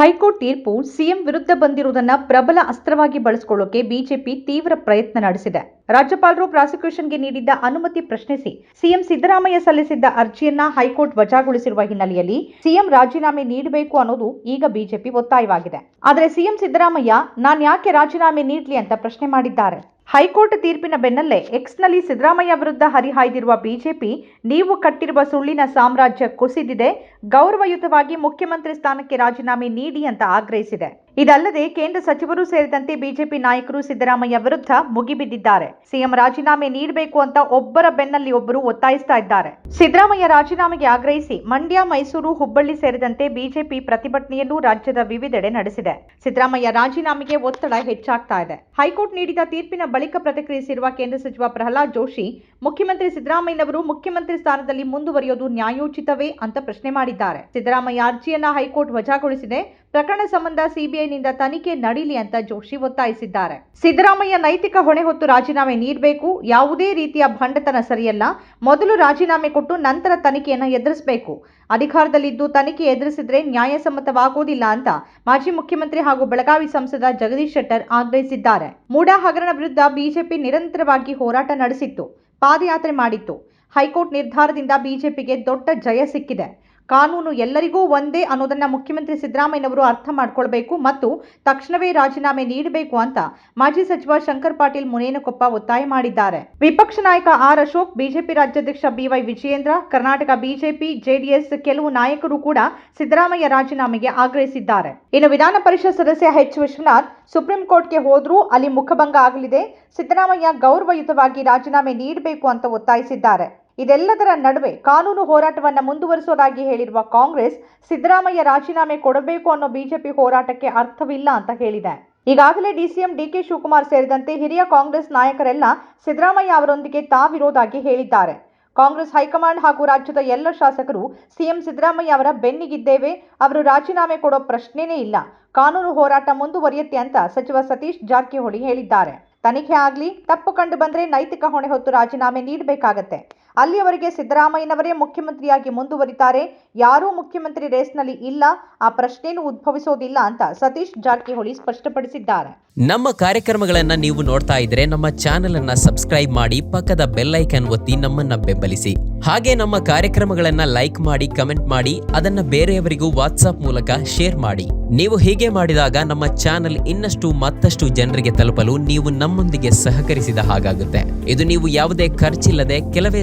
High court ತೀರ್ಪು CM ವಿರುದ್ಧ ಬಂದಿರುವುದನ್ನ ಪ್ರಬಲ ಅಸ್ತ್ರವಾಗಿ ಬಳಸಿಕೊಳ್ಳೋಕೆ ಬಿಜೆಪಿ ತೀವ್ರ ಪ್ರಯತ್ನ ನಡೆಸಿದೆ. ರಾಜ್ಯಪಾಲರು ಪ್ರಾಸಿಕ್ಯೂಷನ್ಗೆ ನೀಡಿದ್ದ ಅನುಮತಿ ಪ್ರಶ್ನಿಸಿ ಸಿಎಂ ಸಿದ್ದರಾಮಯ್ಯ ಸಲ್ಲಿಸಿದ್ದ ಅರ್ಜಿಯನ್ನ ಹೈಕೋರ್ಟ್ ವಜಾಗೊಳಿಸಿರುವ ಹಿನ್ನೆಲೆಯಲ್ಲಿ ಸಿಎಂ ರಾಜೀನಾಮೆ ನೀಡಬೇಕು ಅನ್ನೋದು ಈಗ ಬಿಜೆಪಿ ಒತ್ತಾಯವಾಗಿದೆ. ಆದರೆ ಸಿಎಂ ಸಿದ್ದರಾಮಯ್ಯ, ನಾನ್ ಯಾಕೆ ರಾಜೀನಾಮೆ ನೀಡಲಿ ಅಂತ ಪ್ರಶ್ನೆ ಮಾಡಿದ್ದಾರೆ. ಹೈಕೋರ್ಟ್ ತೀರ್ಪಿನ ಬೆನ್ನಲ್ಲೇ ಎಕ್ಸ್ನಲ್ಲಿ ಸಿದ್ದರಾಮಯ್ಯ ವಿರುದ್ಧ ಹರಿಹಾಯ್ದಿರುವ ಬಿಜೆಪಿ ನೀವು ಕಟ್ಟಿರುವ ಸುಳ್ಳಿನ ಸಾಮ್ರಾಜ್ಯ ಕುಸಿದಿದೆ, ಗೌರವಯುತವಾಗಿ ಮುಖ್ಯಮಂತ್ರಿ ಸ್ಥಾನಕ್ಕೆ ರಾಜೀನಾಮೆ ನೀಡಿ ಅಂತ ಆಗ್ರಹಿಸಿದೆ. ಇದಲ್ಲದೆ ಕೇಂದ್ರ ಸಚಿವರು ಸೇರಿದಂತೆ ಬಿಜೆಪಿ ನಾಯಕರು ಸಿದ್ದರಾಮಯ್ಯ ವಿರುದ್ಧ ಮುಗಿಬಿದ್ದಿದ್ದಾರೆ. ಸಿಎಂ ರಾಜೀನಾಮೆ ನೀಡಬೇಕು ಅಂತ ಒಬ್ಬರ ಬೆನ್ನಲ್ಲಿ ಒಬ್ಬರು ಒತ್ತಾಯಿಸ್ತಾ ಇದ್ದಾರೆ. ಸಿದ್ದರಾಮಯ್ಯ ರಾಜೀನಾಮೆಗೆ ಆಗ್ರಹಿಸಿ ಮಂಡ್ಯ, ಮೈಸೂರು, ಹುಬ್ಬಳ್ಳಿ ಸೇರಿದಂತೆ ಬಿಜೆಪಿ ಪ್ರತಿಭಟನೆಯನ್ನು ರಾಜ್ಯದ ವಿವಿಧೆಡೆ ನಡೆಸಿದೆ. ಸಿದ್ದರಾಮಯ್ಯ ರಾಜೀನಾಮೆಗೆ ಒತ್ತಡ ಹೆಚ್ಚಾಗ್ತಾ ಇದೆ. ಹೈಕೋರ್ಟ್ ನೀಡಿದ ತೀರ್ಪಿನ ಬಳಿಕ ಪ್ರತಿಕ್ರಿಯಿಸಿರುವ ಕೇಂದ್ರ ಸಚಿವ ಪ್ರಹ್ಲಾದ್ ಜೋಶಿ, ಮುಖ್ಯಮಂತ್ರಿ ಸಿದ್ದರಾಮಯ್ಯನವರು ಮುಖ್ಯಮಂತ್ರಿ ಸ್ಥಾನದಲ್ಲಿ ಮುಂದುವರಿಯೋದು ನ್ಯಾಯೋಚಿತವೇ ಅಂತ ಪ್ರಶ್ನೆ ಮಾಡಿದ್ದಾರೆ. ಸಿದ್ದರಾಮಯ್ಯ ಅರ್ಜಿಯನ್ನ ಹೈಕೋರ್ಟ್ ವಜಾಗೊಳಿಸಿದೆ. ಪ್ರಕರಣ ಸಂಬಂಧ ಸಿಬಿಐನಿಂದ ತನಿಖೆ ನಡೀಲಿ ಅಂತ ಜೋಶಿ ಒತ್ತಾಯಿಸಿದ್ದಾರೆ. ಸಿದ್ದರಾಮಯ್ಯ ನೈತಿಕ ಹೊಣೆ ಹೊತ್ತು ರಾಜೀನಾಮೆ ನೀಡಬೇಕು, ಯಾವುದೇ ರೀತಿಯ ಭಂಡತನ ಸರಿಯಲ್ಲ, ಮೊದಲು ರಾಜೀನಾಮೆ ಕೊಟ್ಟು ನಂತರ ತನಿಖೆಯನ್ನು ಎದುರಿಸಬೇಕು. ಅಧಿಕಾರದಲ್ಲಿದ್ದು ತನಿಖೆ ಎದುರಿಸಿದ್ರೆ ನ್ಯಾಯಸಮ್ಮತವಾಗುವುದಿಲ್ಲ ಅಂತ ಮಾಜಿ ಮುಖ್ಯಮಂತ್ರಿ ಹಾಗೂ ಬೆಳಗಾವಿ ಸಂಸದ ಜಗದೀಶ್ ಶೆಟ್ಟರ್ ಆಗ್ರಹಿಸಿದ್ದಾರೆ. ಮೂಡಾ ಹಗರಣ ವಿರುದ್ಧ ಬಿಜೆಪಿ ನಿರಂತರವಾಗಿ ಹೋರಾಟ ನಡೆಸಿತ್ತು, ಪಾದಯಾತ್ರೆ ಮಾಡಿತ್ತು. ಹೈಕೋರ್ಟ್ ನಿರ್ಧಾರದಿಂದ ಬಿಜೆಪಿಗೆ ದೊಡ್ಡ ಜಯ ಸಿಕ್ಕಿದೆ. ಕಾನೂನು ಎಲ್ಲರಿಗೂ ಒಂದೇ ಅನ್ನೋದನ್ನ ಮುಖ್ಯಮಂತ್ರಿ ಸಿದ್ದರಾಮಯ್ಯನವರು ಅರ್ಥ ಮಾಡಿಕೊಳ್ಬೇಕು ಮತ್ತು ತಕ್ಷಣವೇ ರಾಜೀನಾಮೆ ನೀಡಬೇಕು ಅಂತ ಮಾಜಿ ಸಚಿವ ಶಂಕರ್ ಪಾಟೀಲ್ ಮುನೇನಕೊಪ್ಪ ಒತ್ತಾಯ ಮಾಡಿದ್ದಾರೆ. ವಿಪಕ್ಷ ನಾಯಕ ಆರ್ ಅಶೋಕ್, ಬಿಜೆಪಿ ರಾಜ್ಯಾಧ್ಯಕ್ಷ BY Vijayendra, Karnataka BJP, JDS ಕೆಲವು ನಾಯಕರು ಕೂಡ ಸಿದ್ದರಾಮಯ್ಯ ರಾಜೀನಾಮೆಗೆ ಆಗ್ರಹಿಸಿದ್ದಾರೆ. ಇನ್ನು ವಿಧಾನ ಪರಿಷತ್ ಸದಸ್ಯ ಎಚ್ ವಿಶ್ವನಾಥ್ ಸುಪ್ರೀಂ ಕೋರ್ಟ್ಗೆ ಹೋದರೂ ಅಲ್ಲಿ ಮುಖಭಂಗ ಆಗಲಿದೆ. ಸಿದ್ದರಾಮಯ್ಯ ಗೌರವಯುತವಾಗಿ ರಾಜೀನಾಮೆ ನೀಡಬೇಕು ಅಂತ ಒತ್ತಾಯಿಸಿದ್ದಾರೆ. ಇದೆಲ್ಲದರ ನಡುವೆ ಕಾನೂನು ಹೋರಾಟವನ್ನು ಮುಂದುವರಿಸುವುದಾಗಿ ಹೇಳಿರುವ ಕಾಂಗ್ರೆಸ್, ಸಿದ್ದರಾಮಯ್ಯ ರಾಜೀನಾಮೆ ಕೊಡಬೇಕು ಅನ್ನೋ ಬಿಜೆಪಿ ಹೋರಾಟಕ್ಕೆ ಅರ್ಥವಿಲ್ಲ ಅಂತ ಹೇಳಿದೆ. ಈಗಾಗಲೇ ಡಿಸಿಎಂ ಡಿಕೆ ಶಿವಕುಮಾರ್ ಸೇರಿದಂತೆ ಹಿರಿಯ ಕಾಂಗ್ರೆಸ್ ನಾಯಕರೆಲ್ಲ ಸಿದ್ದರಾಮಯ್ಯ ಅವರೊಂದಿಗೆ ತಾವಿರೋದಾಗಿ ಹೇಳಿದ್ದಾರೆ. ಕಾಂಗ್ರೆಸ್ ಹೈಕಮಾಂಡ್ ಹಾಗೂ ರಾಜ್ಯದ ಎಲ್ಲ ಶಾಸಕರು ಸಿಎಂ ಸಿದ್ದರಾಮಯ್ಯ ಅವರ ಬೆನ್ನಿಗಿದ್ದೇವೆ, ಅವರು ರಾಜೀನಾಮೆ ಕೊಡೋ ಪ್ರಶ್ನೆನೇ ಇಲ್ಲ. ಕಾನೂನು ಹೋರಾಟ ಮುಂದುವರಿಯುತ್ತೆ ಅಂತ ಸಚಿವ ಸತೀಶ್ ಜಾರಕಿಹೊಳಿ ಹೇಳಿದ್ದಾರೆ. ತನಿಖೆ ಆಗಲಿ, ತಪ್ಪು ಕಂಡು ಬಂದರೆ ನೈತಿಕ ಹೊಣೆ ಹೊತ್ತು ರಾಜೀನಾಮೆ ನೀಡಬೇಕಾಗತ್ತೆ. ಅಲ್ಲಿಯವರೆಗೆ ಸಿದ್ದರಾಮಯ್ಯನವರೇ ಮುಖ್ಯಮಂತ್ರಿಯಾಗಿ ಮುಂದುವರಿತಾರೆ. ಯಾರೂ ಮುಖ್ಯಮಂತ್ರಿ ರೇಸ್ನಲ್ಲಿ ಇಲ್ಲ. ಆ ಪ್ರಶ್ನೆಯೂ ಉದ್ಭವಿಸೋದಿಲ್ಲ ಅಂತ ಸತೀಶ್ ಜಾರಕಿಹೊಳಿ ಸ್ಪಷ್ಟಪಡಿಸಿದ್ದಾರೆ. ನಮ್ಮ ಕಾರ್ಯಕ್ರಮಗಳನ್ನ ನೀವು ನೋಡ್ತಾ ಇದ್ರೆ ನಮ್ಮ ಚಾನೆಲ್ ಅನ್ನ ಸಬ್ಸ್ಕ್ರೈಬ್ ಮಾಡಿ ಪಕ್ಕದ ಬೆಲ್ಲೈಕನ್ ಒತ್ತಿ ನಮ್ಮನ್ನ ಬೆಂಬಲಿಸಿ. ಹಾಗೆ ನಮ್ಮ ಕಾರ್ಯಕ್ರಮಗಳನ್ನ ಲೈಕ್ ಮಾಡಿ, ಕಮೆಂಟ್ ಮಾಡಿ, ಅದನ್ನ ಬೇರೆಯವರಿಗೂ ವಾಟ್ಸಾಪ್ ಮೂಲಕ ಶೇರ್ ಮಾಡಿ. ನೀವು ಹೀಗೆ ಮಾಡಿದಾಗ ನಮ್ಮ ಚಾನೆಲ್ ಇನ್ನಷ್ಟು ಮತ್ತಷ್ಟು ಜನರಿಗೆ ತಲುಪಲು ನೀವು ನಮ್ಮೊಂದಿಗೆ ಸಹಕರಿಸಿದ ಹಾಗಾಗುತ್ತೆ. ಇದು ನೀವು ಯಾವುದೇ ಖರ್ಚಿಲ್ಲದೆ ಕೆಲವೇ